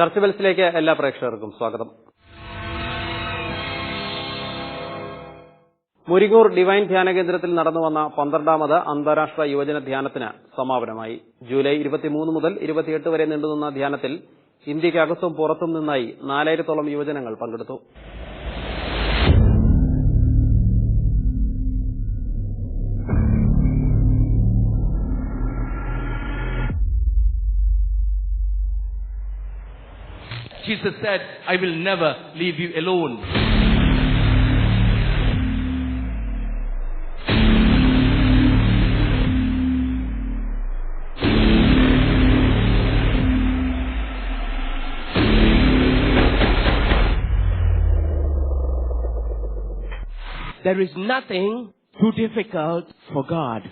Church ബെൽസിലേക്ക് എല്ലാ പ്രേക്ഷകർക്കും സ്വാഗതം. മുരിങ്ങൂർ ഡിവൈൻ ധ്യാന കേന്ദ്രത്തിൽ നടന്നുവന്ന പന്ത്രണ്ടാമത് അന്താരാഷ്ട്ര യുവജന ധ്യാനത്തിന് സമാപനമായി. ജൂലൈ ഇരുപത്തിമൂന്ന് മുതൽ ഇരുപത്തിയെട്ട് വരെ നീണ്ടുനിന്ന ധ്യാനത്തിൽ ഇന്ത്യയ്ക്കകത്തും പുറത്തും നിന്നായി നാലായിരത്തോളം യുവജനങ്ങൾ പങ്കെടുത്തു. Jesus said, I will never leave you alone. There is nothing too difficult for God.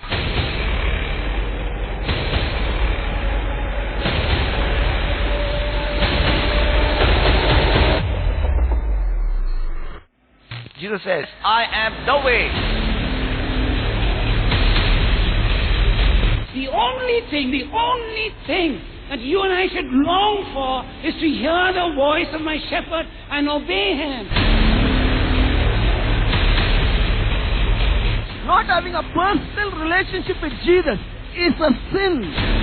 Jesus says, I am the way. The only thing, the only thing that you and I should long for is to hear the voice of my shepherd and obey him. Not having a personal relationship with Jesus is a sin.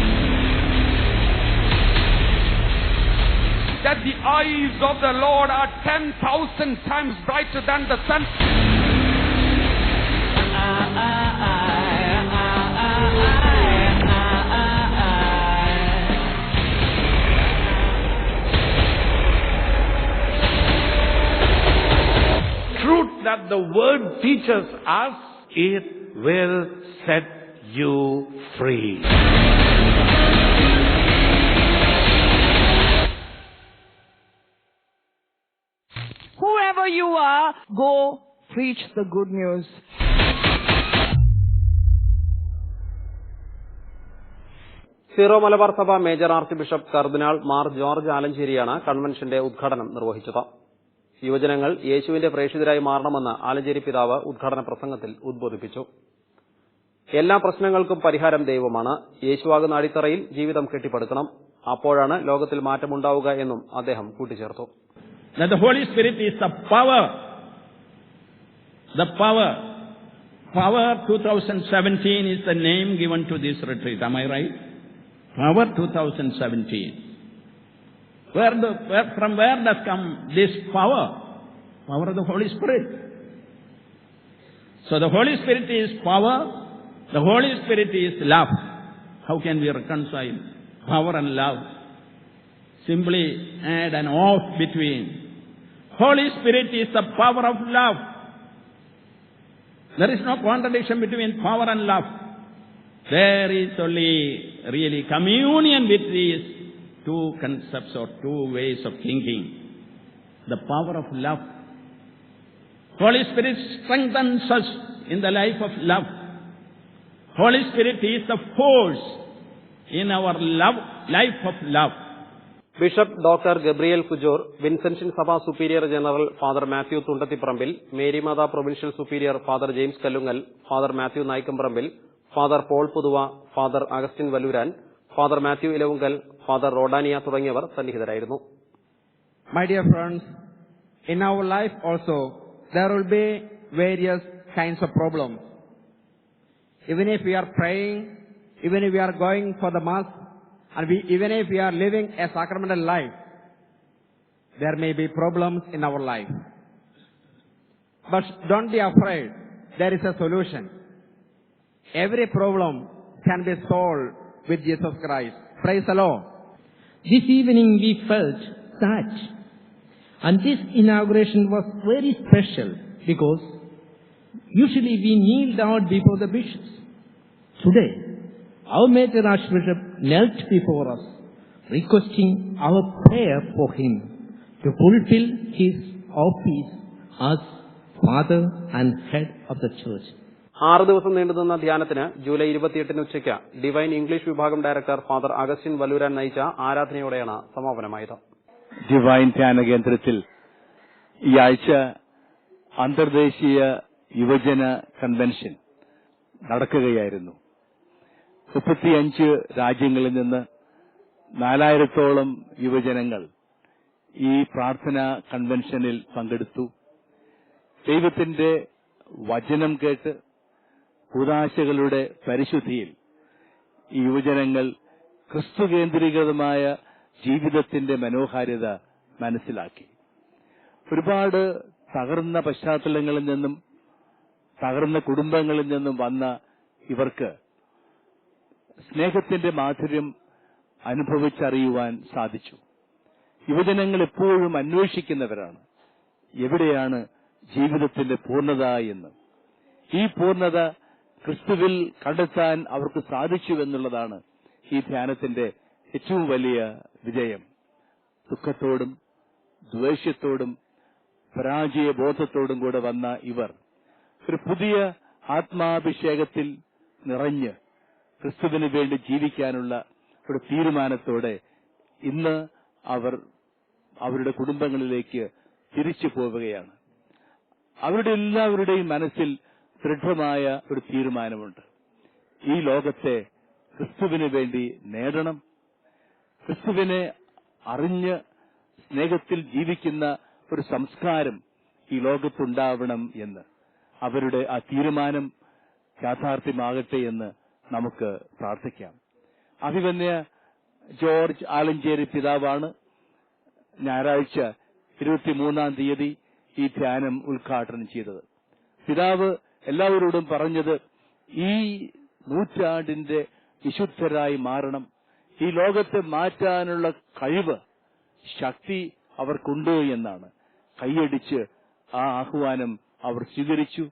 That the eyes of the Lord are 10,000 times brighter than the sun. Truth that the word teaches us, it will set you free. Whoever you are, go preach the good news. Zero Malabar സഭ major archbishop കർദിനാൾ Mar George ആലഞ്ചേരിയാണ് കൺവെൻഷന്റെ ഉദ്ഘാടനം നിർവഹിച്ചത്. യുവജനങ്ങൾ യേശുവിന്റെ പ്രേക്ഷിതരായി മാറണമെന്ന് ആലഞ്ചേരി പിതാവ് ഉദ്ഘാടന പ്രസംഗത്തിൽ ഉദ്ബോധിപ്പിച്ചു. എല്ലാ പ്രശ്നങ്ങൾക്കും പരിഹാരം ദൈവമാണ്. യേശുവാകുന്ന അടിത്തറയിൽ ജീവിതം കെട്ടിപ്പടുക്കണം. അപ്പോഴാണ് ലോകത്തിൽ മാറ്റമുണ്ടാവുക എന്നും അദ്ദേഹം കൂട്ടിച്ചേർത്തു. That the Holy Spirit is the power. The power. Power 2017 is the name given to this retreat. Am I right? Power 2017. Where the, where, from where does come this power? Power of the Holy Spirit. So the Holy Spirit is power. The Holy Spirit is love. How can we reconcile power and love? Simply add an off between. Holy Spirit is the power of love. There is no contradiction between power and love. There is only really communion with these two concepts or two ways of thinking. The power of love. Holy Spirit strengthens us in the life of love. Holy Spirit is the force in our love, life of love. Bishop doctor Gabriel Kujur Vincentian സഭ superior general father Mathew Thundathiparambil Marymatha provincial superior father James Kallungal father Mathew Naikamparambil father Paul Puthuva father Augustine Vallooran father Mathew Elavunkal father Rodania തുടങ്ങിയവർ സന്നിഹിതരായിരുന്നു My dear friends, in our life also, there will be various kinds of problems. Even if we are praying, even if we are going for the mass, and we, even if we are living a sacramental life, there may be problems in our life. But don't be afraid. There is a solution. Every problem can be solved with Jesus Christ. Praise the Lord. This evening we felt that. And this inauguration was very special because usually we kneel down before the bishops. Today, our Major Archbishop knelt before us, requesting our prayer for him to fulfill his office as Father and Head of the Church. ആറ് ദിവസം നീണ്ടുനിന്ന ധ്യാനത്തിന് July ഇരുപത്തിയെട്ടിന് ഉച്ചയ്ക്ക് divine English വിഭാഗം director father Augustine Valluran നയിച്ച ആരാധനയോടെയാണ് സമാപനമായത് divine ധ്യാന കേന്ദ്രത്തിൽ ഈ ആഴ്ച അന്തർദേശീയ യുവജന കൺവെൻഷൻ നടക്കുകയായിരുന്നു മുപ്പത്തിയഞ്ച് രാജ്യങ്ങളിൽ നിന്ന് നാലായിരത്തോളം യുവജനങ്ങൾ ഈ പ്രാർത്ഥനാ കൺവെൻഷനിൽ പങ്കെടുത്തു. ദൈവത്തിന്റെ വചനം കേട്ട് ഉദാശകളുടെ പരിശുദ്ധിയിൽ യുവജനങ്ങൾ ക്രിസ്തു കേന്ദ്രീകൃതമായ ജീവിതത്തിന്റെ മനോഹാരിത മനസ്സിലാക്കി. ഒരുപാട് തകർന്ന പശ്ചാത്തലങ്ങളിൽ നിന്നും തകർന്ന കുടുംബങ്ങളിൽ നിന്നും വന്ന ഇവർക്ക് സ്നേഹത്തിന്റെ മാധുര്യം അനുഭവിച്ചറിയുവാൻ സാധിച്ചു. യുവജനങ്ങൾ എപ്പോഴും അന്വേഷിക്കുന്നവരാണ്. എവിടെയാണ് ജീവിതത്തിന്റെ പൂർണത എന്ന്. ഈ പൂർണത ക്രിസ്തുവിൽ കണ്ടെത്താൻ അവർക്ക് സാധിച്ചു എന്നുള്ളതാണ് ഈ ധ്യാനത്തിന്റെ ഏറ്റവും വലിയ വിജയം. ദുഃഖത്തോടും ദ്വേഷ്യത്തോടും പരാജയ ബോധത്തോടും കൂടെ വന്ന ഇവർ ഒരു പുതിയ ആത്മാഭിഷേകത്തിൽ നിറഞ്ഞ് ക്രിസ്തുവിന് വേണ്ടി ജീവിക്കാനുള്ള ഒരു തീരുമാനത്തോടെ ഇന്ന് അവർ അവരുടെ കുടുംബങ്ങളിലേക്ക് തിരിച്ചു പോവുകയാണ്. അവരുടെ എല്ലാവരുടെയും മനസ്സിൽ ദൃഢമായ ഒരു തീരുമാനമുണ്ട്. ഈ ലോകത്തെ ക്രിസ്തുവിന് വേണ്ടി നേടണം. ക്രിസ്തുവിനെ അറിഞ്ഞ് സ്നേഹത്തിൽ ജീവിക്കുന്ന ഒരു സംസ്കാരം ഈ ലോകത്തുണ്ടാവണം എന്ന്. അവരുടെ ആ തീരുമാനം യാഥാർത്ഥ്യമാകട്ടെ എന്ന് നമുക്ക് പ്രാർത്ഥിക്കാം. അഭിമന്യ ജോർജ് ആലഞ്ചേരി പിതാവാണ്. ഞായറാഴ്ച ഇരുപത്തിമൂന്നാം തീയതി ഈ ധ്യാനം ഉദ്ഘാടനം ചെയ്തത്. പിതാവ് എല്ലാവരോടും പറഞ്ഞത് ഈ നൂറ്റാണ്ടിന്റെ വിശുദ്ധരായി മാറണം. ഈ ലോകത്തെ മാറ്റാനുള്ള കഴിവ് ശക്തി അവർക്കുണ്ട് എന്നാണ്. കൈയടിച്ച് ആ ആഹ്വാനം അവർ സ്വീകരിച്ചു.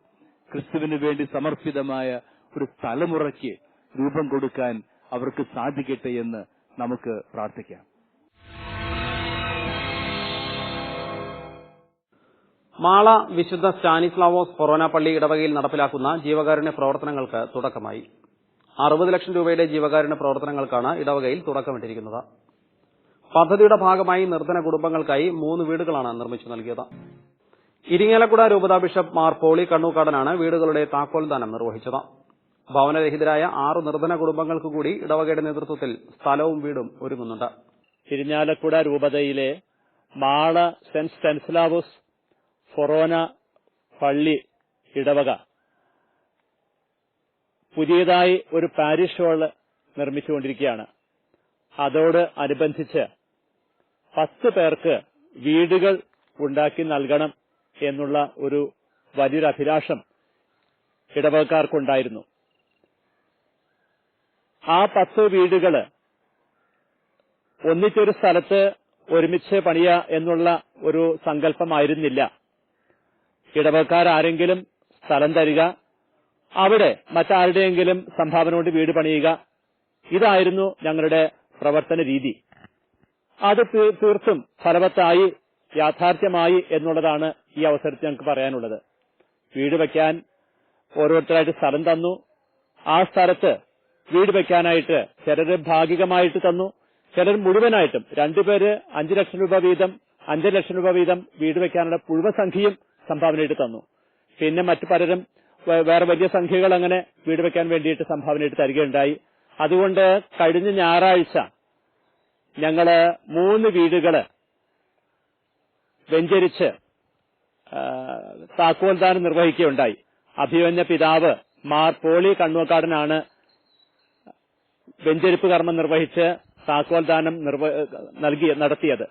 ക്രിസ്തുവിന് വേണ്ടി സമർപ്പിതമായ ഒരു തലമുറയ്ക്ക് രൂപം കൊടുക്കാൻ അവർക്ക് സാധിക്കട്ടെ എന്ന് നമുക്ക് പ്രാർത്ഥിക്കാം. മാള വിശുദ്ധ സ്റ്റാനിസ്ലാവോസ് ഫൊറോന പള്ളി ഇടവകയിൽ നടപ്പിലാക്കുന്ന ജീവകാരുണ്യ പ്രവർത്തനങ്ങൾക്ക് തുടക്കമായി. അറുപത് ലക്ഷം രൂപയുടെ ജീവകാരുണ്യ പ്രവർത്തനങ്ങൾക്കാണ് ഇടവകയിൽ തുടക്കമിട്ടിരിക്കുന്നത്. പദ്ധതിയുടെ ഭാഗമായി നിർധന കുടുംബങ്ങൾക്കായി മൂന്ന് വീടുകളാണ് നിർമ്മിച്ചു നൽകിയത്. ഇരിങ്ങലക്കുട രൂപതാ ബിഷപ്പ് മാർ പോളി കണ്ണൂക്കാടനാണ് വീടുകളുടെ താക്കോൽദാനം നിർവഹിച്ചത്. ഭവനരഹിതരായ ആറ് നിർധന കുടുംബങ്ങൾക്ക് കൂടി ഇടവകയുടെ നേതൃത്വത്തിൽ സ്ഥലവും വീടും ഒരുങ്ങുന്നുണ്ട്. തിരിഞ്ഞാലക്കുട രൂപതയിലെ മാള സെന്റ് സ്റ്റെൻസ്ലാവൂസ് ഫൊറോന പള്ളി ഇടവക. പുതിയതായി ഒരു പാരിഷ് ഹോൾ നിർമ്മിച്ചുകൊണ്ടിരിക്കുകയാണ്. അതോട് അനുബന്ധിച്ച് പത്ത് പേർക്ക് വീടുകൾ ഉണ്ടാക്കി നൽകണം എന്നുള്ള ഒരു വലിയൊരു അഭിലാഷം ഇടവകക്കാർക്കുണ്ടായിരുന്നു. ആ പത്ത് വീടുകൾ ഒന്നിച്ചൊരു സ്ഥലത്ത് ഒരുമിച്ച് പണിയ എന്നുള്ള ഒരു സങ്കല്പമായിരുന്നില്ല. ഇടവക്കാരാരെങ്കിലും സ്ഥലം തരിക അവിടെ മറ്റാരുടെയെങ്കിലും സംഭാവന കൊണ്ട് വീട് പണിയുക ഇതായിരുന്നു ഞങ്ങളുടെ പ്രവർത്തന രീതി. അത് തീർത്തും ഫലവത്തായി യാഥാർത്ഥ്യമായി എന്നുള്ളതാണ് ഈ അവസരത്തിൽ ഞങ്ങൾക്ക് പറയാനുള്ളത്. വീട് വയ്ക്കാൻ ഓരോരുത്തരായിട്ട് സ്ഥലം തന്നു. ആ സ്ഥലത്ത് വീട് വെക്കാനായിട്ട് ചിലര് ഭാഗികമായിട്ട് തന്നു. ചിലർ മുഴുവനായിട്ടും രണ്ടുപേര് അഞ്ചു ലക്ഷം രൂപ വീതം അഞ്ചു ലക്ഷം രൂപ വീതം വീട് വെക്കാനുള്ള മുഴുവൻ സംഖ്യയും സംഭാവനയായിട്ട് തന്നു. പിന്നെ മറ്റു പലരും വേറെ വലിയ സംഖ്യകൾ അങ്ങനെ വീട് വെക്കാൻ വേണ്ടിയിട്ട് സംഭാവനയായിട്ട് തരികയുണ്ടായി. അതുകൊണ്ട് കഴിഞ്ഞ ഞായറാഴ്ച ഞങ്ങൾ മൂന്ന് വീടുകൾ വെഞ്ചരിച്ച് താക്കോൽദാനം നിർവഹിക്കുകയുണ്ടായി. അഭിമന്യ പിതാവ് മാർ പോളി കണ്ണൂക്കാടനാണ് വെഞ്ചരിപ്പ് കർമ്മം നിർവഹിച്ച് താക്കോൽ ദാനം നൽകി നടത്തിയത്.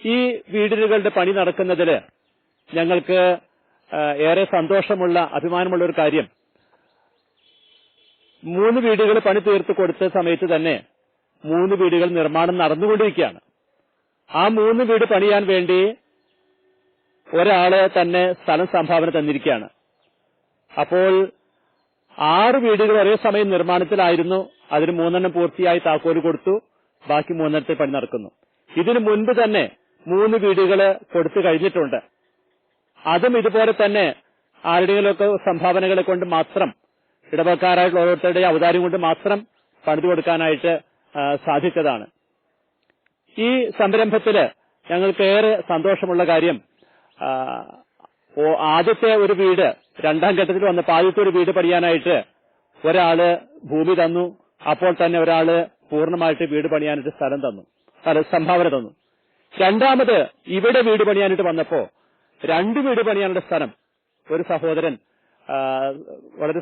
ഈ വീടുകളുടെ പണി നടക്കുന്നതിൽ ഞങ്ങൾക്ക് ഏറെ സന്തോഷമുള്ള അഭിമാനമുള്ള ഒരു കാര്യം. മൂന്ന് വീടുകൾ പണി തീർത്ത് കൊടുത്ത സമയത്ത് തന്നെ മൂന്ന് വീടുകൾ നിർമ്മാണം നടന്നുകൊണ്ടിരിക്കുകയാണ്. ആ മൂന്ന് വീട് പണിയാൻ വേണ്ടി ഒരാളെ തന്നെ സ്ഥലം സംഭാവന തന്നിരിക്കുകയാണ്. അപ്പോൾ ആറ് വീടുകൾ ഒരേ സമയം നിർമ്മാണത്തിലായിരുന്നു. അതിന് മൂന്നെണ്ണം പൂർത്തിയായി താക്കോൽ കൊടുത്തു. ബാക്കി മൂന്നെണ്ണത്തെ പണി നടക്കുന്നു. ഇതിനു മുൻപ് തന്നെ മൂന്ന് വീടുകൾ കൊടുത്തു കഴിഞ്ഞിട്ടുണ്ട്. അതും ഇതുപോലെ തന്നെ ആരുടെയെങ്കിലുമൊക്കെ സംഭാവനകളെ കൊണ്ട് മാത്രം ഇടവക്കാരായിട്ടുള്ള ഓരോരുത്തരുടെ അവതാരം കൊണ്ട് മാത്രം പണിതു കൊടുക്കാനായിട്ട് സാധിച്ചതാണ്. ഈ സംരംഭത്തിൽ ഞങ്ങൾക്ക് ഏറെ സന്തോഷമുള്ള കാര്യം ആദ്യത്തെ ഒരു വീട് രണ്ടാം ഘട്ടത്തിൽ വന്നപ്പോൾ ആദ്യത്തെ ഒരു വീട് പണിയാനായിട്ട് ഒരാൾ ഭൂമി തന്നു. അപ്പോൾ തന്നെ ഒരാൾ പൂർണമായിട്ട് വീട് പണിയാനായിട്ട് സ്ഥലം തന്നു. സ്ഥല സംഭാവന തന്നു. രണ്ടാമത് ഇവിടെ വീട് പണിയാനായിട്ട് വന്നപ്പോ രണ്ട് വീട് പണിയാനുള്ള സ്ഥലം ഒരു സഹോദരൻ വളരെ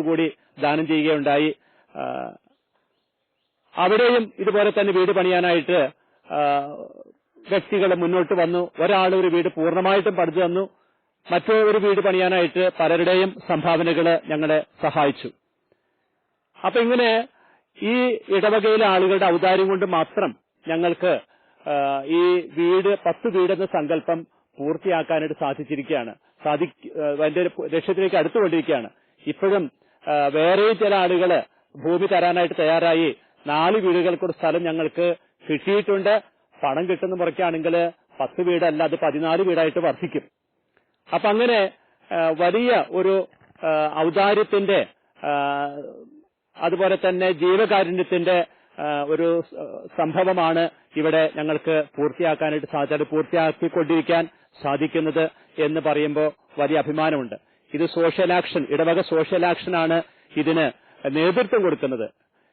കൂടി ദാനം ചെയ്യുകയുണ്ടായി. അവിടെയും ഇതുപോലെ തന്നെ വീട് പണിയാനായിട്ട് വ്യക്തികൾ മുന്നോട്ട് വന്നു. ഒരാൾ ഒരു വീട് പൂർണമായിട്ടും പണിതു തന്നു. മറ്റൊരു വീട് പണിയാനായിട്ട് പലരുടെയും സംഭാവനകൾ ഞങ്ങളെ സഹായിച്ചു. അപ്പൊ ഇങ്ങനെ ഈ ഇടവകയിലെ ആളുകളുടെ ഔദാര്യം കൊണ്ട് മാത്രം ഞങ്ങൾക്ക് ഈ വീട് പത്ത് വീടെന്ന സങ്കല്പം പൂർത്തിയാക്കാനായിട്ട് സാധിച്ചിരിക്കുകയാണ്. സാധി ഒരു ലക്ഷ്യത്തിലേക്ക് അടുത്തുകൊണ്ടിരിക്കുകയാണ്. ഇപ്പോഴും വേറെ ചില ആളുകൾ ഭൂമി തരാനായിട്ട് തയ്യാറായി നാല് വീടുകൾക്കൊരു സ്ഥലം ഞങ്ങൾക്ക് കിട്ടിയിട്ടുണ്ട്. പണം കിട്ടുന്ന മുറയ്ക്കാണെങ്കിൽ പത്ത് വീടല്ല അത് പതിനാല് വീടായിട്ട് വർദ്ധിക്കും. അപ്പൊ അങ്ങനെ വലിയ ഒരു ഔദാര്യത്തിന്റെ അതുപോലെ തന്നെ ജീവകാരുണ്യത്തിന്റെ ഒരു സംഭവമാണ് ഇവിടെ ഞങ്ങൾക്ക് പൂർത്തിയാക്കാനായിട്ട് സാധിച്ചത്. പൂർത്തിയാക്കിക്കൊണ്ടിരിക്കാൻ സാധിക്കുന്നത് എന്ന് പറയുമ്പോൾ വലിയ അഭിമാനമുണ്ട്. ഇത് സോഷ്യൽ ആക്ഷൻ ഇടവക സോഷ്യൽ ആക്ഷനാണ് ഇതിന് നേതൃത്വം കൊടുക്കുന്നത്.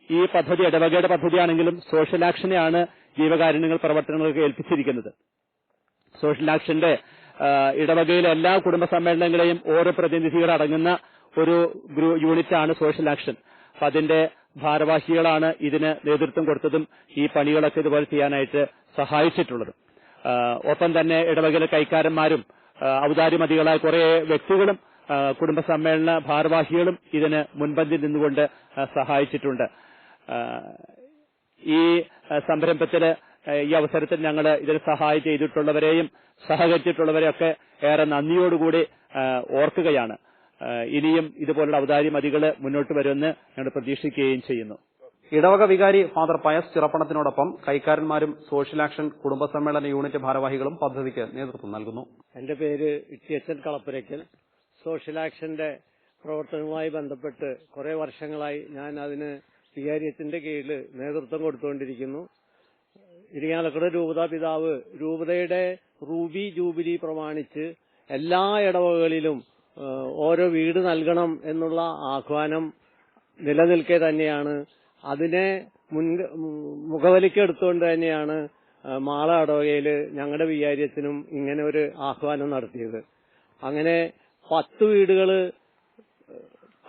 ഈ പദ്ധതി ഇടവകയുടെ പദ്ധതിയാണെങ്കിലും സോഷ്യൽ ആക്ഷനെയാണ് ജീവകാരുണ്യങ്ങൾ പ്രവർത്തനങ്ങൾക്ക് ഏൽപ്പിച്ചിരിക്കുന്നത്. സോഷ്യൽ ആക്ഷന്റെ ഇടവകയിലെ എല്ലാ കുടുംബ സമ്മേളനങ്ങളെയും ഓരോ പ്രതിനിധികൾ അടങ്ങുന്ന ഒരു യൂണിറ്റാണ് സോഷ്യൽ ആക്ഷൻ. അപ്പൊ അതിന്റെ ഭാരവാഹികളാണ് ഇതിന് നേതൃത്വം കൊടുത്തതും ഈ പണികളൊക്കെ ഇതുപോലെ ചെയ്യാനായിട്ട് സഹായിച്ചിട്ടുള്ളത്. ഒപ്പം തന്നെ ഇടവകയിലെ കൈക്കാരന്മാരും ഔദാര്യമതികളായ കുറെ വ്യക്തികളും കുടുംബ സമ്മേളന ഭാരവാഹികളും ഇതിന് മുൻപന്തി നിന്നുകൊണ്ട് സഹായിച്ചിട്ടുണ്ട്. ഈ സംരംഭത്തിൽ ഈ അവസരത്തിൽ ഞങ്ങൾ ഇതിന് സഹായം ചെയ്തിട്ടുള്ളവരെയും സഹകരിച്ചിട്ടുള്ളവരെയൊക്കെ ഏറെ നന്ദിയോടുകൂടി ഓർക്കുകയാണ്. ഇനിയും ഇതുപോലുള്ള അവതാരി മതികൾ മുന്നോട്ട് വരുമെന്ന് ഞങ്ങൾ പ്രതീക്ഷിക്കുകയും ചെയ്യുന്നു. ഇടവക വികാരി ഫാദർ പയസ് ചിറപ്പണത്തിനോടൊപ്പം കൈക്കാരന്മാരും സോഷ്യൽ ആക്ഷൻ കുടുംബ സമ്മേളന യൂണിറ്റ് ഭാരവാഹികളും പദ്ധതിക്ക് നേതൃത്വം നൽകുന്നു. എന്റെ പേര് ഇട്ടിയച്ചൻ കളപ്പുരയ്ക്കൽ. സോഷ്യൽ ആക്ഷന്റെ പ്രവർത്തനവുമായി ബന്ധപ്പെട്ട് കുറെ വർഷങ്ങളായി ഞാൻ അതിന് വികാരിയത്തിന്റെ കീഴിൽ നേതൃത്വം കൊടുത്തുകൊണ്ടിരിക്കുന്നു. ഇരിങ്ങാലക്കുട രൂപത പിതാവ്. രൂപതയുടെ റൂബി ജൂബിലി പ്രമാണിച്ച് എല്ലാ ഇടവകളിലും ഓരോ വീട് നൽകണം എന്നുള്ള ആഹ്വാനം നിലനിൽക്കെ തന്നെയാണ്. അതിനെ മുൻ മുഖവലിക്കെടുത്തുകൊണ്ട് തന്നെയാണ് മാള ഇടവകയിൽ ഞങ്ങളുടെ വികാരിയത്തിനും ഇങ്ങനെ ഒരു ആഹ്വാനം നടത്തിയത്. അങ്ങനെ പത്ത് വീടുകൾ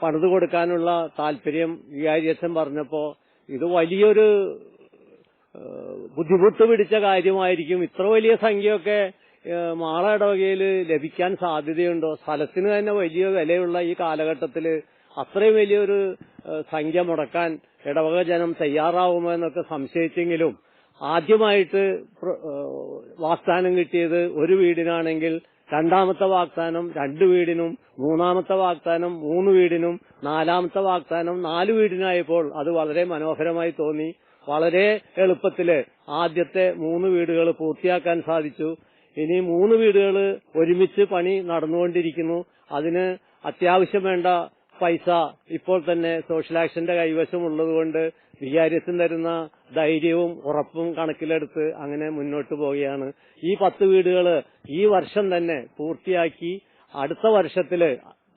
പണിതു കൊടുക്കാനുള്ള താല്പര്യം വികാരിയച്ഛൻ പറഞ്ഞപ്പോ ഇത് വലിയൊരു ബുദ്ധിമുട്ട് പിടിച്ച കാര്യമായിരിക്കും. ഇത്ര വലിയ സംഖ്യയൊക്കെ മാള ഇടവകയിൽ ലഭിക്കാൻ സാധ്യതയുണ്ടോ? സ്ഥലത്തിന് തന്നെ വലിയ വിലയുള്ള ഈ കാലഘട്ടത്തിൽ അത്രയും വലിയൊരു സംഖ്യ മുടക്കാൻ ഇടവക ജനം തയ്യാറാവുമോ എന്നൊക്കെ സംശയിച്ചെങ്കിലും ആദ്യമായിട്ട് വാഗ്ദാനം കിട്ടിയത് ഒരു വീടിനാണെങ്കിൽ രണ്ടാമത്തെ വാഗ്ദാനം രണ്ട് വീടിനും മൂന്നാമത്തെ വാഗ്ദാനം മൂന്ന് വീടിനും നാലാമത്തെ വാഗ്ദാനം നാല് വീടിനായപ്പോൾ അത് വളരെ മനോഹരമായി തോന്നി. വളരെ എളുപ്പത്തിൽ ആദ്യത്തെ മൂന്ന് വീടുകൾ പൂർത്തിയാക്കാൻ സാധിച്ചു. ഇനി മൂന്ന് വീടുകൾ ഒരുമിച്ച് പണി നടന്നുകൊണ്ടിരിക്കുന്നു. അതിന് അത്യാവശ്യം വേണ്ട പൈസ ഇപ്പോൾ തന്നെ സോഷ്യൽ ആക്ഷന്റെ കൈവശം ഉള്ളതുകൊണ്ട് വികാരിയത്തിന് തരുന്ന ധൈര്യവും ഉറപ്പും കണക്കിലെടുത്ത് അങ്ങനെ മുന്നോട്ട് പോവുകയാണ്. ഈ പത്ത് വീടുകൾ ഈ വർഷം തന്നെ പൂർത്തിയാക്കി അടുത്ത വർഷത്തിൽ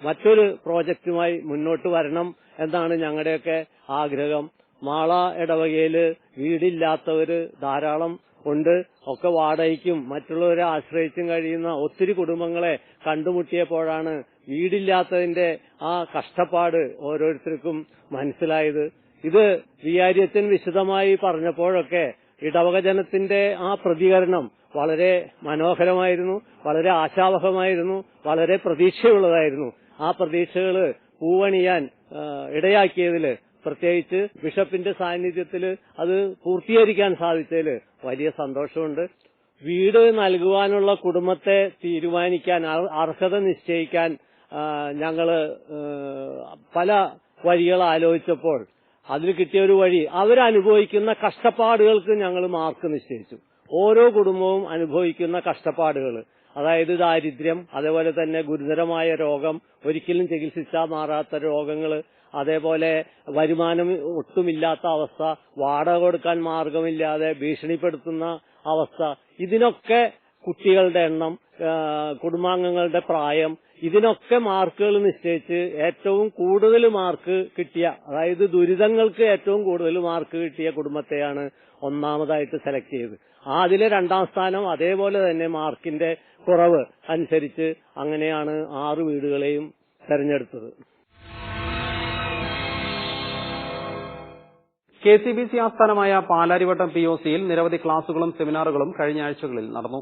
മറ്റൊരു പ്രോജക്റ്റുമായി മുന്നോട്ട് വരണം എന്നാണ് ഞങ്ങളുടെയൊക്കെ ആഗ്രഹം. മാള ഇടവകയിൽ വീടില്ലാത്തവര് ധാരാളം ഉണ്ട്. ഒക്കെ വാടകയ്ക്കും മറ്റുള്ളവരെ ആശ്രയിച്ചും കഴിയുന്ന ഒത്തിരി കുടുംബങ്ങളെ കണ്ടുമുട്ടിയപ്പോഴാണ് വീടില്ലാത്തതിന്റെ ആ കഷ്ടപ്പാട് ഓരോരുത്തർക്കും മനസ്സിലായത്. ഇത് വികാരിയച്ചൻ വിശദമായി പറഞ്ഞപ്പോഴൊക്കെ ഇടവക ജനത്തിന്റെ ആ പ്രതികരണം വളരെ മനോഹരമായിരുന്നു വളരെ ആശാവഹമായിരുന്നു വളരെ പ്രതീക്ഷയുള്ളതായിരുന്നു. ആ പ്രതീക്ഷകൾ പൂവണിയാൻ ഇടയാക്കിയതിൽ പ്രത്യേകിച്ച് ബിഷപ്പിന്റെ സാന്നിധ്യത്തിൽ അത് പൂർത്തീകരിക്കാൻ സാധിച്ചതിൽ വലിയ സന്തോഷമുണ്ട്. വീട് നൽകുവാനുള്ള കുടുംബത്തെ തീരുമാനിക്കാൻ അർഹത നിശ്ചയിക്കാൻ ഞങ്ങൾ പല വഴികൾ ആലോചിച്ചപ്പോൾ അതിൽ കിട്ടിയ ഒരു വഴി അവരനുഭവിക്കുന്ന കഷ്ടപ്പാടുകൾക്ക് ഞങ്ങൾ മാർക്ക് നിശ്ചയിച്ചു. ഓരോ കുടുംബവും അനുഭവിക്കുന്ന കഷ്ടപ്പാടുകൾ അതായത് ദാരിദ്ര്യം അതേപോലെ തന്നെ ഗുരുതരമായ രോഗം ഒരിക്കലും ചികിത്സിച്ചാൽ മാറാത്ത രോഗങ്ങൾ അതേപോലെ വരുമാനം ഒട്ടുമില്ലാത്ത അവസ്ഥ വാടക കൊടുക്കാൻ മാർഗമില്ലാതെ ഭീഷണിപ്പെടുത്തുന്ന അവസ്ഥ. ഇതിനൊക്കെ കുട്ടികളുടെ എണ്ണം കുടുംബാംഗങ്ങളുടെ പ്രായം ഇതിനൊക്കെ മാർക്കുകൾ നിശ്ചയിച്ച് ഏറ്റവും കൂടുതൽ മാർക്ക് കിട്ടിയ അതായത് ദുരിതങ്ങൾക്ക് ഏറ്റവും കൂടുതൽ മാർക്ക് കിട്ടിയ കുടുംബത്തെയാണ് ഒന്നാമതായിട്ട് സെലക്ട് ചെയ്തത്. ആ അതിലെ രണ്ടാം സ്ഥാനം അതേപോലെ തന്നെ മാർക്കിന്റെ കുറവ് അനുസരിച്ച് അങ്ങനെയാണ് ആറ് വീടുകളെയും തെരഞ്ഞെടുത്തത്. കെ സി ബി സി ആസ്ഥാനമായ പാലാരിവട്ടം പി ഒ സിയിൽ നിരവധി ക്ലാസുകളും സെമിനാറുകളും കഴിഞ്ഞ ആഴ്ചകളിൽ നടന്നു.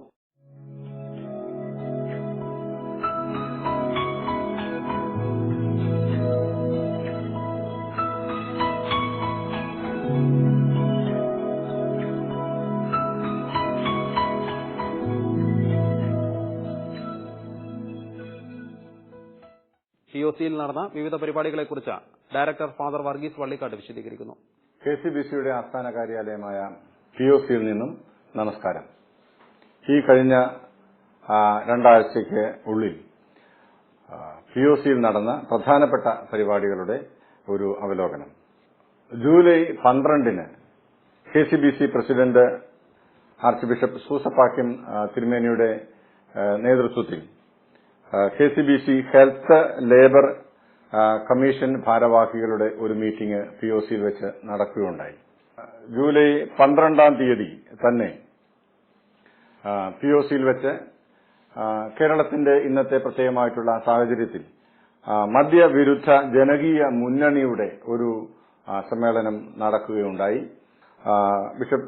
പി സിയിൽ നടന്ന വിവിധ പരിപാടികളെക്കുറിച്ച് ഡയറക്ടർ ഫാദർ വർഗീസ് വള്ളിക്കാട്ട് വിശദീകരിക്കുന്നു. കെ സി ബി സിയുടെ ആസ്ഥാന കാര്യാലയമായ പി ഒ സിയിൽ നിന്നും നമസ്കാരം. ഈ കഴിഞ്ഞ രണ്ടാഴ്ചയ്ക്ക് ഉള്ളിൽ പി ഒ സിയിൽ നടന്ന പ്രധാനപ്പെട്ട പരിപാടികളുടെ ഒരു അവലോകനം. ജൂലൈ പന്ത്രണ്ടിന് K C B C president archbishop Soosapakiam തിരുമേനിയുടെ നേതൃത്വത്തിൽ K C B C health labour commission ഭാരവാഹികളുടെ ഒരു മീറ്റിംഗ് പി ഒ സിയിൽ വെച്ച് നടക്കുകയുണ്ടായി. ജൂലൈ പന്ത്രണ്ടാം തീയതി തന്നെ പി ഒ സിയിൽ വെച്ച് കേരളത്തിന്റെ ഇന്നത്തെ പ്രത്യേകമായിട്ടുള്ള സാഹചര്യത്തിൽ മദ്യവിരുദ്ധ ജനകീയ മുന്നണിയുടെ ഒരു സമ്മേളനം നടക്കുകയുണ്ടായി. ബിഷപ്പ്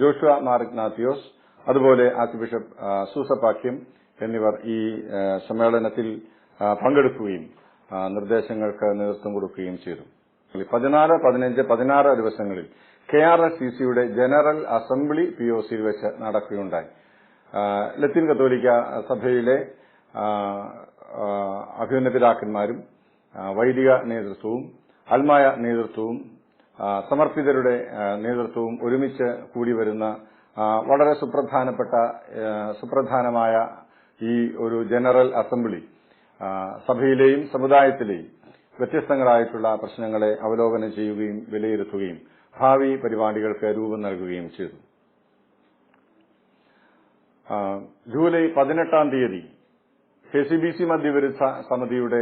ജോഷു ജോഷുവ മാറിഗ്നാത്തിയോസ് അതുപോലെ ആർച്ച് ബിഷപ്പ് സൂസപാക്യം എന്നിവർ ഈ സമ്മേളനത്തിൽ പങ്കെടുക്കുകയും നിർദ്ദേശങ്ങൾക്ക് നേതൃത്വം കൊടുക്കുകയും ചെയ്തു. പതിനാല് പതിനഞ്ച് പതിനാറ് ദിവസങ്ങളിൽ കെ ആർ എസ് സി സിയുടെ ജനറൽ അസംബ്ലി പി ഒ സിയിൽ വെച്ച് നടക്കുകയുണ്ടായി. ലത്തീൻ കത്തോലിക്ക സഭയിലെ ആ, പിതാക്കന്മാരും വൈദിക നേതൃത്വവും അൽമായ നേതൃത്വവും സമർപ്പിതരുടെ നേതൃത്വവും ഒരുമിച്ച് കൂടി വരുന്ന വളരെ സുപ്രധാനപ്പെട്ട സുപ്രധാനമായ ഈ ഒരു ജനറൽ അസംബ്ലി സഭയിലെയും സമുദായത്തിലെയും വ്യത്യസ്തങ്ങളായിട്ടുള്ള പ്രശ്നങ്ങളെ അവലോകനം ചെയ്യുകയും വിലയിരുത്തുകയും ഭാവി പരിപാടികൾക്ക് രൂപം നൽകുകയും ചെയ്തു. ജൂലൈ പതിനെട്ടാം തീയതി കെ സി ബി സി മധ്യവിരുദ്ധ സമിതിയുടെ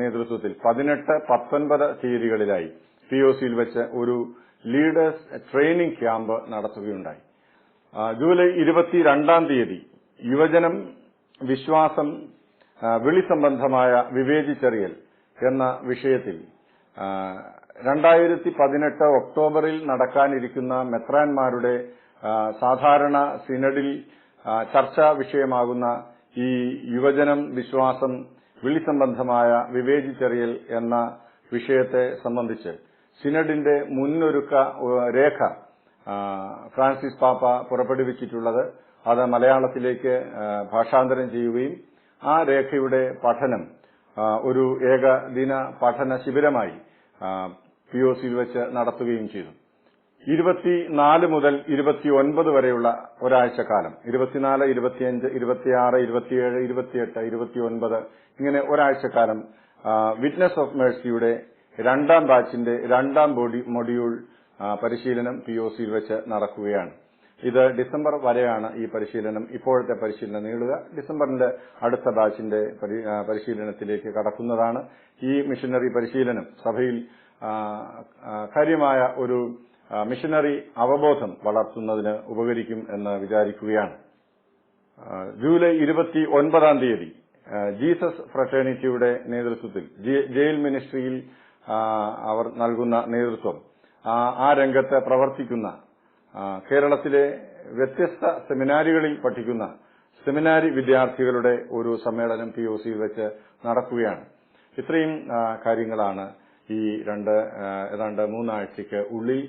നേതൃത്വത്തിൽ പതിനെട്ട് പത്തൊൻപത് തീയതികളിലായി പി ഒ സിയിൽ വെച്ച് ഒരു ലീഡേഴ്സ് ട്രെയിനിംഗ് ക്യാമ്പ് നടത്തുകയുണ്ടായി. ജൂലൈ ഇരുപത്തിരണ്ടാം തീയതി യുവജനം വിശ്വാസം വിളി സംബന്ധമായ വിവേചിച്ചറിയൽ എന്ന വിഷയത്തിൽ രണ്ടായിരത്തി പതിനെട്ട് ഒക്ടോബറിൽ നടക്കാനിരിക്കുന്ന മെത്രാൻമാരുടെ സാധാരണ സിനഡിൽ ചർച്ചാ വിഷയമാകുന്ന ഈ യുവജനം വിശ്വാസം വിളി സംബന്ധമായ വിവേചിച്ചറിയൽ എന്ന വിഷയത്തെ സംബന്ധിച്ച് സിനഡിന്റെ മുന്നൊരുക്ക രേഖ ഫ്രാൻസിസ് പാപ്പ പുറപ്പെടുവിച്ചിട്ടുള്ളത്. അത് മലയാളത്തിലേക്ക് ഭാഷാന്തരം ചെയ്യുകയും ആ രേഖയുടെ പഠനം ഒരു ഏകദിന പഠന ശിബിരമായി പി ഒ സിയിൽ വെച്ച് നടത്തുകയും ചെയ്തു. ഇരുപത്തിനാല് മുതൽ ഇരുപത്തിയൊൻപത് വരെയുള്ള ഒരാഴ്ച കാലം ഇരുപത്തിനാല് ഇരുപത്തിയഞ്ച് ഇരുപത്തിയാറ് ഇരുപത്തിയേഴ് ഇരുപത്തിയെട്ട് ഇരുപത്തിയൊൻപത് ഇങ്ങനെ ഒരാഴ്ച കാലം വിറ്റ്നസ് ഓഫ് മേഴ്സിയുടെ രണ്ടാം ബാച്ചിന്റെ രണ്ടാം മൊഡ്യൂൾ പരിശീലനം പി ഒ സിയിൽ വെച്ച് നടക്കുകയാണ്. ഇത് ഡിസംബർ വരെയാണ് ഈ പരിശീലനം ഇപ്പോഴത്തെ പരിശീലനം നീളുക. ഡിസംബറിന്റെ അടുത്ത ബാച്ചിന്റെ പരിശീലനത്തിലേക്ക് കടക്കുന്നതാണ് ഈ മിഷനറി പരിശീലനം. സഭയിൽ കാര്യമായ ഒരു മിഷനറി അവബോധം വളർത്തുന്നതിന് ഉപകരിക്കും എന്ന് വിചാരിക്കുകയാണ്. ജൂലൈ ഇരുപത്തി ഒൻപതാം തീയതി ജീസസ് ഫ്രട്ടേണിറ്റിയുടെ നേതൃത്വത്തിൽ ജയിൽ മിനിസ്ട്രിയിൽ അവർ നൽകുന്ന നേതൃത്വം ആ രംഗത്ത് പ്രവർത്തിക്കുന്ന കേരളത്തിലെ വ്യത്യസ്ത സെമിനാരികളിൽ പഠിക്കുന്ന സെമിനാരി വിദ്യാർത്ഥികളുടെ ഒരു സമ്മേളനം പി ഒ സിയിൽ വെച്ച് നടക്കുകയാണ്. ഇത്രയും കാര്യങ്ങളാണ് ഈ രണ്ട് ഏതാണ്ട് മൂന്നാഴ്ചയ്ക്ക് ഉള്ളിൽ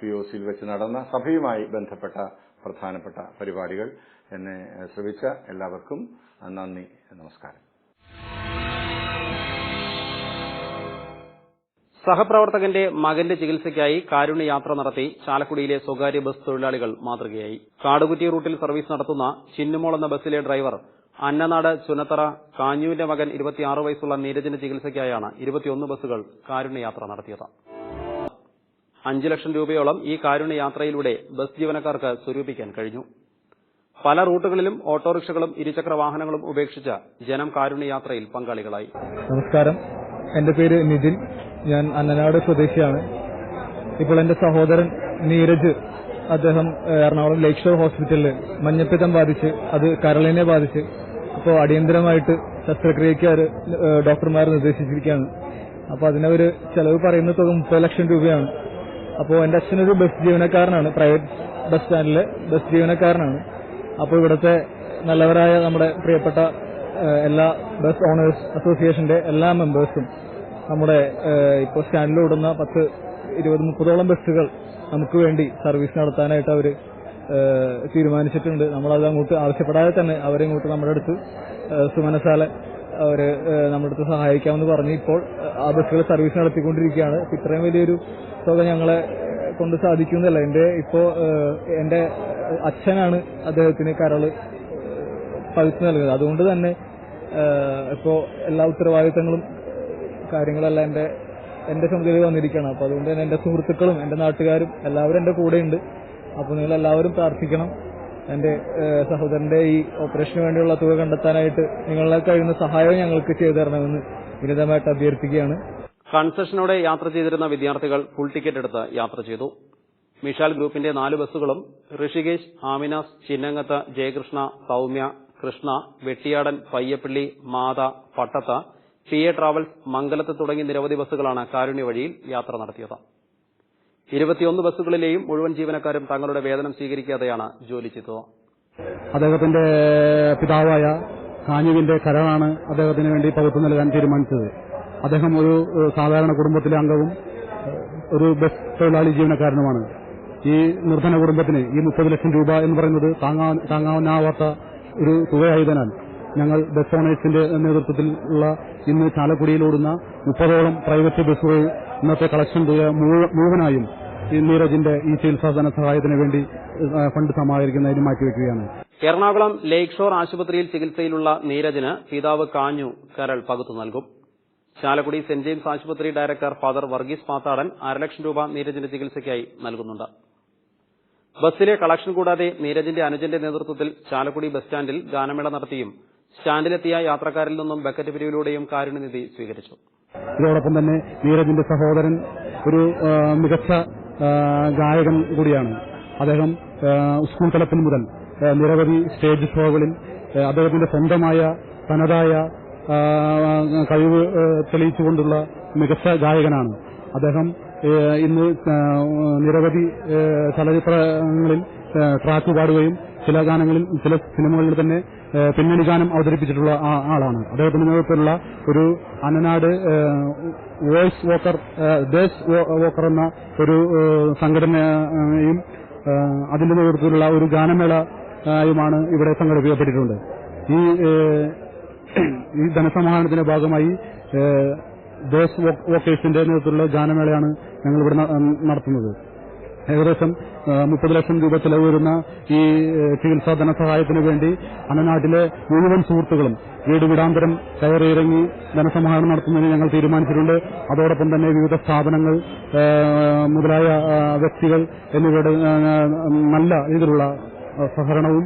പി ഒ സിയിൽ വെച്ച് നടന്ന സഭയുമായി ബന്ധപ്പെട്ട പ്രധാനപ്പെട്ട പരിപാടികൾ. എന്നെ ശ്രമിച്ച എല്ലാവർക്കും നന്ദി നമസ്കാരം. സഹപ്രവർത്തകന്റെ മകന്റെ ചികിത്സയ്ക്കായി കാരുണ്യ യാത്ര നടത്തി ചാലക്കുടിയിലെ സ്വകാര്യ ബസ് തൊഴിലാളികൾ മാതൃകയായി. കാടുകുറ്റി റൂട്ടിൽ സർവീസ് നടത്തുന്ന ചിന്നുമോൾ എന്ന ബസ്സിലെ ഡ്രൈവർ അന്നനാട് ചുനത്തറ കാഞ്ഞുവിന്റെ മകൻ ഇരുപത്തിയാറ് വയസ്സുള്ള നീരജിന്റെ ചികിത്സയ്ക്കായാണ് ഇരുപത്തിയൊന്ന് ബസ്സുകൾ കാരുണ്യ യാത്ര നടത്തിയത്. അഞ്ച് ലക്ഷം രൂപയോളം ഈ കാരുണ്യ യാത്രയിലൂടെ ബസ് ജീവനക്കാർക്ക് സ്വരൂപിക്കാൻ കഴിഞ്ഞു. പല റൂട്ടുകളിലും ഓട്ടോറിക്ഷകളും ഇരുചക്ര വാഹനങ്ങളും ഉപേക്ഷിച്ച് ജനം കാരുണ്യ യാത്രയിൽ പങ്കാളികളായി. നമസ്കാരം. എന്റെ പേര് നിതിൻ. ഞാൻ അന്നനാട് സ്വദേശിയാണ്. ഇപ്പോൾ എന്റെ സഹോദരൻ നീരജ് അദ്ദേഹം എറണാകുളം ലേക്ക് ഷോർ ഹോസ്പിറ്റലിൽ മഞ്ഞപ്പിത്തം ബാധിച്ച് അത് കരളിനെ ബാധിച്ച് ഇപ്പോൾ അടിയന്തരമായിട്ട് ശസ്ത്രക്രിയയ്ക്ക് അവർ ഡോക്ടർമാർ നിർദ്ദേശിച്ചിരിക്കുകയാണ്. അപ്പോൾ അതിനൊരു ചെലവ് പറയുന്ന തുക മുപ്പത് ലക്ഷം രൂപയാണ്. അപ്പോൾ എന്റെ അച്ഛനൊരു ബസ് ജീവനക്കാരനാണ് പ്രൈവറ്റ് ബസ് സ്റ്റാൻഡിലെ ബസ് ജീവനക്കാരനാണ്. അപ്പോൾ ഇവിടുത്തെ നല്ലവരായ നമ്മുടെ പ്രിയപ്പെട്ട എല്ലാ ബസ് ഓണേഴ്സ് അസോസിയേഷന്റെ എല്ലാ മെമ്പേഴ്സും നമ്മുടെ ഇപ്പോൾ സ്റ്റാൻഡിൽ ഓടുന്ന പത്ത് ഇരുപത് മുപ്പതോളം ബസ്സുകൾ നമുക്ക് വേണ്ടി സർവീസ് നടത്താനായിട്ട് അവർ തീരുമാനിച്ചിട്ടുണ്ട്. നമ്മളത് അങ്ങോട്ട് ആവശ്യപ്പെടാതെ തന്നെ അവരെ ഇങ്ങോട്ട് നമ്മുടെ അടുത്ത് സുമനസാല അവർ നമ്മുടെ അടുത്ത് സഹായിക്കാമെന്ന് പറഞ്ഞ് ഇപ്പോൾ ആ ബസ്സുകൾ സർവീസ് നടത്തിക്കൊണ്ടിരിക്കുകയാണ്. ഇത്രയും വലിയൊരു തുക ഞങ്ങളെ കൊണ്ട് സാധിക്കുന്നതല്ല. എന്റെ ഇപ്പോ എന്റെ അച്ഛനാണ് അദ്ദേഹത്തിന് കരൾ പകുത്തു നൽകുന്നത്. അതുകൊണ്ട് തന്നെ ഇപ്പോ എല്ലാ ഉത്തരവാദിത്തങ്ങളും കാര്യങ്ങളെല്ലാം എന്റെ എന്റെ ചുമതലയിൽ വന്നിരിക്കണം അപ്പൊ അതുകൊണ്ട് തന്നെ എന്റെ സുഹൃത്തുക്കളും എന്റെ നാട്ടുകാരും എല്ലാവരും എന്റെ കൂടെയുണ്ട്. അപ്പൊ നിങ്ങൾ എല്ലാവരും പ്രാർത്ഥിക്കണം എന്റെ സഹോദരന്റെ ഈ ഓപ്പറേഷന് വേണ്ടിയുള്ള തുക കണ്ടെത്താനായിട്ട് നിങ്ങളെ കഴിയുന്ന സഹായവും ഞങ്ങൾക്ക് ചെയ്തു തരണമെന്ന് വിനീതമായിട്ട് അഭ്യർത്ഥിക്കുകയാണ്. കൺസെഷനോടെ യാത്ര ചെയ്തിരുന്ന വിദ്യാർത്ഥികൾ ഫുൾ ടിക്കറ്റ് എടുത്ത് യാത്ര ചെയ്തു. മിഷാൽ ഗ്രൂപ്പിന്റെ നാല് ബസ്സുകളും Rishikesh Aminas Chinnangath Jayakrishna Soumya Krishna Vettiyadan Payyappilly Matha Pattathu P A travels Mangalath തുടങ്ങി നിരവധി ബസ്സുകളാണ് കാരുണ്യ വഴിയിൽ യാത്ര നടത്തിയത്. ഇരുപത്തിയൊന്ന് ബസ്സുകളിലെയും മുഴുവൻ ജീവനക്കാരും തങ്ങളുടെ വേതനം സ്വീകരിക്കാതെയാണ് ജോലി ചെയ്തത്. അദ്ദേഹത്തിന്റെ പിതാവായ കാഞ്ഞുവിന്റെ കരളാണ് അദ്ദേഹത്തിന് വേണ്ടി പകുത്തു നൽകാൻ തീരുമാനിച്ചത്. അദ്ദേഹം ഒരു സാധാരണ കുടുംബത്തിലെ അംഗവും ഒരു ബസ് തൊഴിലാളി ജീവനക്കാരനുമാണ്. ഈ നിർധന കുടുംബത്തിന് ഈ മുപ്പത് ലക്ഷം രൂപ എന്ന് പറയുന്നത് താങ്ങാവുന്നാവാത്ത ഒരു തുകയായതിനാൽ ഞങ്ങൾ ബസ് ഓണേഴ്സിന്റെ നേതൃത്വത്തിലുള്ള ഇന്ന് ചാലക്കുടിയിൽ ഓടുന്ന മുപ്പതോളം പ്രൈവറ്റ് ബസ്സുകൾ ഇന്നത്തെ കളക്ഷൻ തുക മുഴു- മുഴുവനായും നീരജിന്റെ ഈ ചികിത്സാ ധനസഹായത്തിന് വേണ്ടി ഫണ്ട് സമാഹരിക്കുന്നതിന് മാറ്റിവെക്കുകയാണ് എറണാകുളം ലേക്ക് ഷോർ ആശുപത്രിയിൽ ചികിത്സയിലുള്ള നീരജിന് പിതാവ് കാഞ്ഞു കരൾ പകുത്തു നൽകും. ചാലക്കുടി സെന്റ് ജെയിംസ് ആശുപത്രി ഡയറക്ടർ ഫാദർ വർഗീസ് പാത്താടൻ അരലക്ഷം രൂപ നീരജിന്റെ ചികിത്സയ്ക്കായി നൽകുന്നുണ്ട്. ബസ്സിലെ കളക്ഷൻ കൂടാതെ നീരജിന്റെ അനുജന്റെ നേതൃത്വത്തിൽ ചാലക്കുടി ബസ് സ്റ്റാൻഡിൽ ഗാനമേള നടത്തിയും സ്റ്റാൻഡിലെത്തിയ യാത്രക്കാരിൽ നിന്നും ബക്കറ്റ് പിരിവിലൂടെയും കാരുണ്യനിധി സ്വീകരിച്ചു. ഇതോടൊപ്പം തന്നെ നീരജിന്റെ സഹോദരൻ ഒരു മികച്ച ഗായകൻ കൂടിയാണ്. അദ്ദേഹം സ്കൂൾ തലത്തിൽ മുതൽ നിരവധി സ്റ്റേജ് ഷോകളിൽ അദ്ദേഹത്തിന്റെ സ്വന്തമായ തനതായ കഴിവ് തെളിയിച്ചുകൊണ്ടുള്ള മികച്ച ഗായകനാണ്. അദ്ദേഹം ഇന്ന് നിരവധി ചലച്ചിത്രങ്ങളിൽ ട്രാക്ക് പാടുകയും ചില ഗാനങ്ങളിൽ ചില സിനിമകളിൽ തന്നെ പിന്നണി ഗാനം അവതരിപ്പിച്ചിട്ടുള്ള ആളാണ്. അദ്ദേഹത്തിന്റെ നേതൃത്വത്തിലുള്ള ഒരു അനനാട് വോയ്സ് വോക്കർ ദേശ് വോക്കർ എന്ന ഒരു സംഘടനയും അതിന്റെ നേതൃത്വത്തിലുള്ള ഒരു ഗാനമേളയുമാണ് ഇവിടെ സംഘടിപ്പിക്കപ്പെട്ടിട്ടുണ്ട്. ഈ ഈ ധനസമാഹരണത്തിന്റെ ഭാഗമായി ദേശ് വോക്കേഴ്സിന്റെ നേതൃത്വത്തിലുള്ള ഗാനമേളയാണ് ഞങ്ങൾ ഇവിടെ നടത്തുന്നത്. ഏകദേശം മുപ്പത് ലക്ഷം രൂപ ചെലവ് വരുന്ന ഈ ചികിത്സാ ധനസഹായത്തിന് വേണ്ടി അനനാട്ടിലെ മുഴുവൻ സുഹൃത്തുക്കളും വീട് വീടാന്തരം കയറിയിറങ്ങി ധനസമാഹരണം നടത്തുന്നതിന് ഞങ്ങൾ തീരുമാനിച്ചിട്ടുണ്ട്. അതോടൊപ്പം തന്നെ വിവിധ സ്ഥാപനങ്ങൾ മുതലായ വ്യക്തികൾ എന്നിവരുടെ ആ, നല്ല രീതിയിലുള്ള സഹകരണവും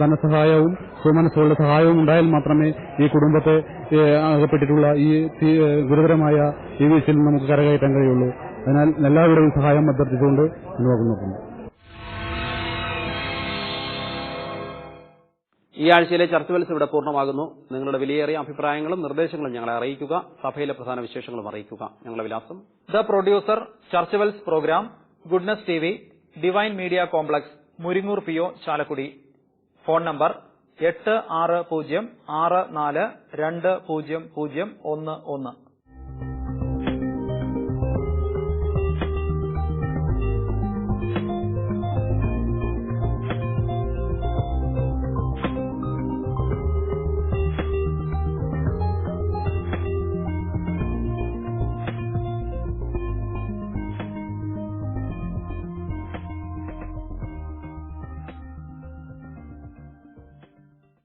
ധനസഹായവും സുമനസ്സുകളുടെ സഹായവും ഉണ്ടായാൽ മാത്രമേ ഈ കുടുംബത്തെ അകപ്പെട്ടിട്ടുള്ള ഈ ഗുരുതരമായ ഈ വീഴ്ചയിൽ നമുക്ക് കരകയറ്റാൻ കഴിയുള്ളൂ. അതിനാൽ എല്ലാവരുടെയും സഹായം അഭ്യർത്ഥിച്ചുകൊണ്ട് നോക്കുന്നു. ഈ ആഴ്ചയിലെ ചർച്ചവൽസ് ഇവിടെ പൂർണമാകുന്നു. നിങ്ങളുടെ വിലയേറിയ അഭിപ്രായങ്ങളും നിർദ്ദേശങ്ങളും ഞങ്ങളെ അറിയിക്കുക. സഭയിലെ പ്രധാന വിശേഷങ്ങളും അറിയിക്കുക. ഞങ്ങളുടെ വിലാസം. The producer ചർച്ചവെൽസ് programme goodness T V divine media complex Muringoor P O Chalakudy. Phone number എട്ട് ആറ് പൂജ്യം ആറ് നാല് രണ്ട് പൂജ്യം പൂജ്യം ഒന്ന് ഒന്ന്.